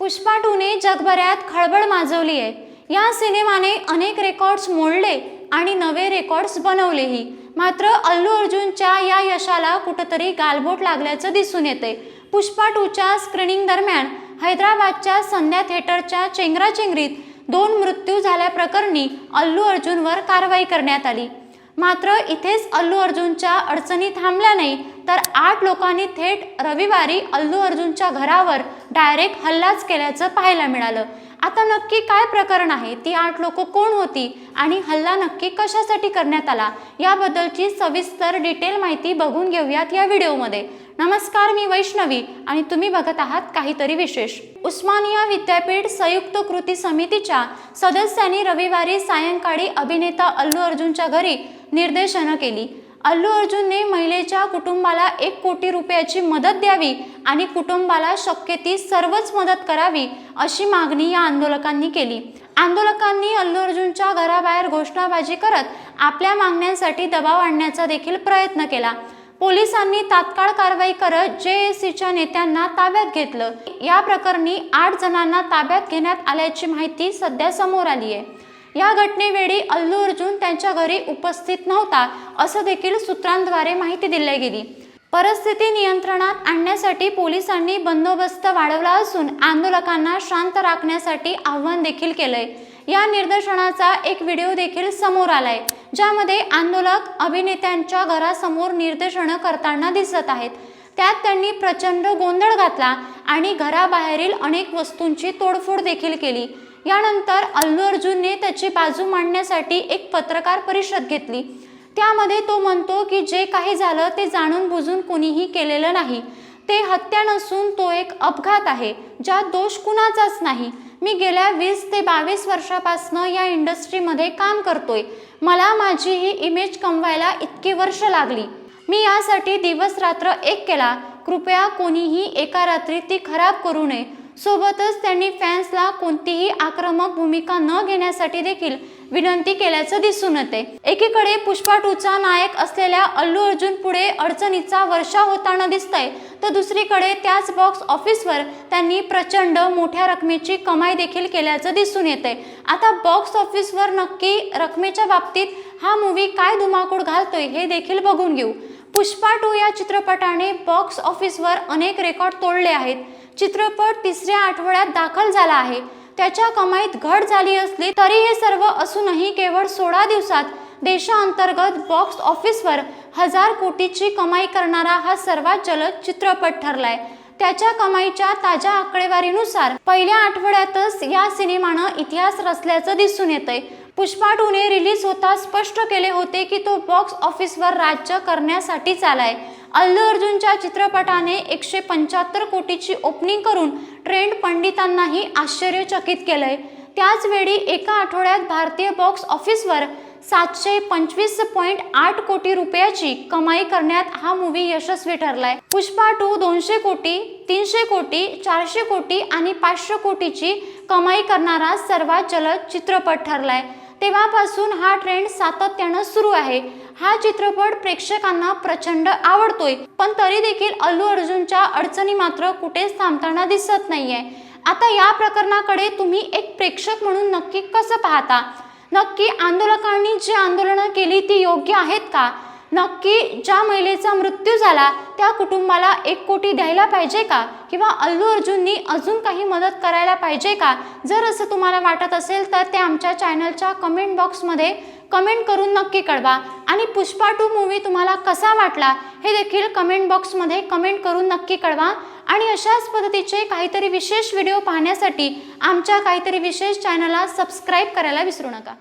पुष्पा टूने जगभरात खळबळ माजवली आहे या सिनेमाने अनेक रेकॉर्ड्स मोडले आणि नवे रेकॉर्ड्स बनवलेही. मात्र अल्लू अर्जुनच्या या यशाला कुठंतरी गालबोट लागल्याचं दिसून येते पुष्पा टूच्या स्क्रीनिंग दरम्यान हैदराबादच्या संध्या थिएटरच्या चेंगराचेंगरीत दोन मृत्यू झाल्याप्रकरणी अल्लू अर्जुनवर कारवाई करण्यात आली. मात्र इथेच अल्लू अर्जुनच्या अडचणी थांबल्या नाही तर आठ लोकांनी थेट रविवारी अल्लू अर्जुनच्या घरावर डायरेक्ट हल्लाच केल्याचं पाहायला मिळालं. आता नक्की काय प्रकरण आहे? ती आठ लोक कोण होती? आणि हल्ला नक्की कशासाठी करण्यात आला? याबद्दलची सविस्तर डिटेल माहिती बघून घेऊयात या व्हिडिओमध्ये. नमस्कार मी वैष्णवी आणि तुम्ही बघत आहात काहीतरी विशेष. उस्मानिया विद्यापीठ संयुक्त कृती समितीच्या सदस्यांनी रविवारी सायंकाळी अभिनेता अल्लू अर्जुनच्या घरी निर्देशनं केली. अल्लू अर्जुनने महिलेच्या कुटुंबाला एक कोटी रुपयाची मदत द्यावी आणि कुटुंबाला शक्य ती सर्वच मदत करावी अशी मागणी या आंदोलकांनी केली. आंदोलकांनी अल्लू अर्जुनच्या घराबाहेर घोषणाबाजी करत आपल्या मागण्यांसाठी दबाव आणण्याचा देखील प्रयत्न केला. पोलिसांनी तात्काळ कारवाई करत जे एस सीच्या नेत्यांना ताब्यात घेतलं. या प्रकरणी आठ जणांना ताब्यात घेण्यात आल्याची माहिती सध्या समोर आली आहे या घटनेवेळी अल्लू अर्जुन त्यांच्या घरी उपस्थित नव्हता असं देखील सूत्रांद्वारे माहिती दिली गेली. परिस्थिती नियंत्रणात आणण्यासाठी पोलिसांनी बंदोबस्त वाढवला असून आंदोलकांना शांत राखण्यासाठी आव्हान देखील केलंय. या निदर्शनाचा एक व्हिडिओ देखील समोर आलाय ज्यामध्ये आंदोलक अभिनेत्यांच्या घरासमोर निदर्शनं करताना दिसत आहेत. त्यात त्यांनी प्रचंड गोंधळ घातला आणि घराबाहेरील अनेक वस्तूंची तोडफोड देखील केली. यानंतर अल्लू अर्जुनने त्याची बाजू मांडण्यासाठी एक पत्रकार परिषद घेतली. त्यामध्ये तो म्हणतो की जे काही झालं ते जाणून बुजून कुणीही केलेलं नाही. ते हत्या नसून तो एक अपघात आहे ज्यात दोष कुणाचाच नाही. मी गेल्या वीस ते बावीस वर्षापासनं या इंडस्ट्रीमध्ये काम करतोय. मला माझी ही इमेज कमवायला इतकी वर्ष लागली. मी यासाठी दिवस रात्र एक केला. कृपया कोणीही एका रात्री ती खराब करू नये. सोबतच त्यांनी फॅन्सला कोणतीही आक्रमक भूमिका न घेण्यासाठी देखील विनंती केल्याचं दिसून येते. एकीकडे पुष्पा टूचा नायक असलेल्या अल्लू अर्जुन पुढे अडचणीचा वर्षा होताना दिसतंय तर दुसरीकडे त्याच बॉक्स ऑफिसवर त्यांनी प्रचंड मोठ्या रकमेची कमाई देखील केल्याचं दिसून येते आता बॉक्स ऑफिसवर नक्की रकमेच्या बाबतीत हा मूवी काय धुमाकूळ घालतोय हे देखील बघून घेऊ. पुष्पा टू या चित्रपटाने बॉक्स ऑफिसवर अनेक रेकॉर्ड तोडले आहेत. चित्रपट तिसऱ्या आठवड्यात दाखल झाला आहे. त्याच्या कमाईत घट झाली असली तरी हे सर्व असूनही केवळ सोळा दिवसात देशांतर्गत बॉक्स ऑफिसवर हजार कोटीची कमाई करणारा हा सर्वात जलद चित्रपट ठरलाय. त्याच्या कमाईच्या ताज्या आकडेवारीनुसार पहिल्या आठवड्यातच या सिनेमानं इतिहास रचल्याचं दिसून येतंय. पुष्पा टूने रिलीज होता स्पष्ट केले होते की तो बॉक्स ऑफिसवर राज्य करण्यासाठीच आलाय अल्लू अर्जुनच्या चित्रपटाने एकशे पंच्याहत्तर कोटीची ओपनिंग करून ट्रेंड पंडितांनाही आश्चर्यचकित केलंय. त्याचवेळी एका आठवड्यात भारतीय बॉक्स ऑफिसवर सातशे पंचवीस पॉईंट आठ कोटी रुपयाची कमाई करण्यात हा मूवी यशस्वी ठरलाय. पुष्पा टू दोनशे कोटी तीनशे कोटी चारशे कोटी आणि पाचशे कोटीची कमाई करणारा सर्वात जलद चित्रपट ठरलाय. तेव्हापासून हा ट्रेंड सातत्यानं सुरू आहे. हा चित्रपट प्रेक्षकांना प्रचंड आवडतोय पण तरी देखील अल्लू अर्जुनच्या अडचणी मात्र कुठेच थांबताना दिसत नाहीये. आता या प्रकरणाकडे तुम्ही एक प्रेक्षक म्हणून नक्की कसं पाहता? नक्की आंदोलकांनी जी आंदोलनं केली ती योग्य आहेत का? नक्की ज्या महिलेचा मृत्यू झाला त्या कुटुंबाला एक कोटी द्यायला पाहिजे का? किंवा अल्लू अर्जुननी अजून काही मदत करायला पाहिजे का? जर असं तुम्हाला वाटत असेल तर ते आमच्या चॅनलच्या कमेंट बॉक्समध्ये कमेंट करून नक्की कळवा. आणि पुष्पा टू मूवी तुम्हाला कसा वाटला हे देखील कमेंट बॉक्समध्ये कमेंट करून नक्की कळवा. आणि अशाच पद्धतीचे काहीतरी विशेष व्हिडिओ पाहण्यासाठी आमच्या काहीतरी विशेष चॅनलला सबस्क्राईब करायला विसरू नका.